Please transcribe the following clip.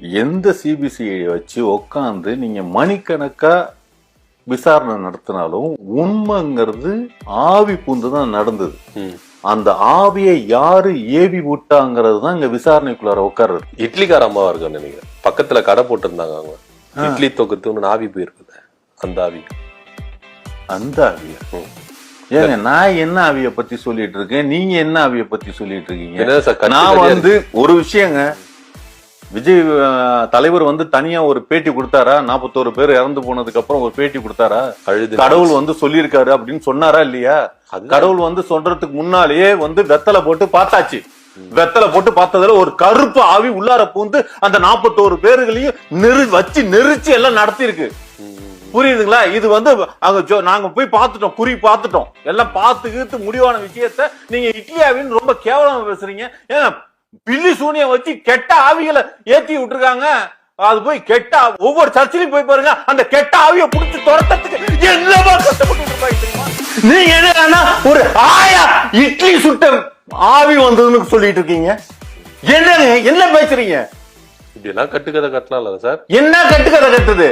எந்த சிபிசிஐடி வச்சு உட்காந்து நீங்க மணிக்கணக்கா விசாரணை நடத்தினாலும் உண்மைங்கிறது ஆவி பூந்து தான் நடந்தது. அந்த ஆவியை யாரு ஏவி விட்டாங்கிறது தான் இங்க விசாரணைக்குள்ளார உட்கார்றது இட்லிக்கார அம்மாவா இருக்கும்னு நினைக்கிறேன். பக்கத்துல கடை போட்டிருந்தாங்க அவங்க. இட்லி தொகுத்துன்னு ஆவி போயிருக்குது. அந்த ஆவி. அந்த ஆவியா. ஏங்க நான் என்ன ஆவிய பத்தி சொல்லிட்டு இருக்கேன்? நீங்க என்ன ஆவிய பத்தி சொல்லிட்டு இருக்கீங்க? நான் வந்து ஒரு விஷயங்க விஜய் தலைவர் வந்து தனியா ஒரு பேட்டி கொடுத்தாரா? நாற்பத்தோரு பேர் இறந்து போனதுக்கு அப்புறம் ஒரு பேட்டி கொடுத்தாரா? கடவுள் வந்து சொல்லியிருக்காரு அப்படின்னு சொன்னாரா இல்லையா? கடவுள் வந்து சொல்றதுக்கு முன்னாலேயே வந்து வெத்தலை போட்டு பார்த்தாச்சு. வெத்தலை போட்டு பார்த்ததுல ஒரு கருப்பு ஆவி உள்ளார பூந்து அந்த நாற்பத்தோரு பேர்களையும் நெரு வச்சு நெரிச்சு எல்லாம் நடத்தியிருக்கு. புரியுதுங்களா? இது வந்து அங்க நாங்க போய் பார்த்துட்டோம் குறி பார்த்துட்டோம். எல்லாம் பார்த்துக்கிட்டு முடிவான விஷயத்த நீங்க இட்லியாவின்னு ரொம்ப கேவலமா பேசுறீங்க. ஏங்க பில்லி சூனியம் வச்சு கெட்ட ஆவிகளை ஏத்தி விட்டுருக்காங்க. அது போய் கெட்ட ஒவ்வொரு சர்ச்சிலையும் போய் பாருங்க அந்த கெட்ட ஆவியை புடிச்சு துரத்தத்துக்கு என்னமா கஷ்டப்பட்டு இருப்பாங்க நீங்க என்னன்னா ஒரு ஆயா இட்லி சுட்ட ஆவி வந்ததுன்னு சொல்லிட்டு இருக்கீங்க. என்னங்க என்ன பேசுறீங்க? இப்படி எல்லாம் கட்டுக்கதை கட்டலாம்ல சார். என்ன கட்டுக்கதை கட்டுது?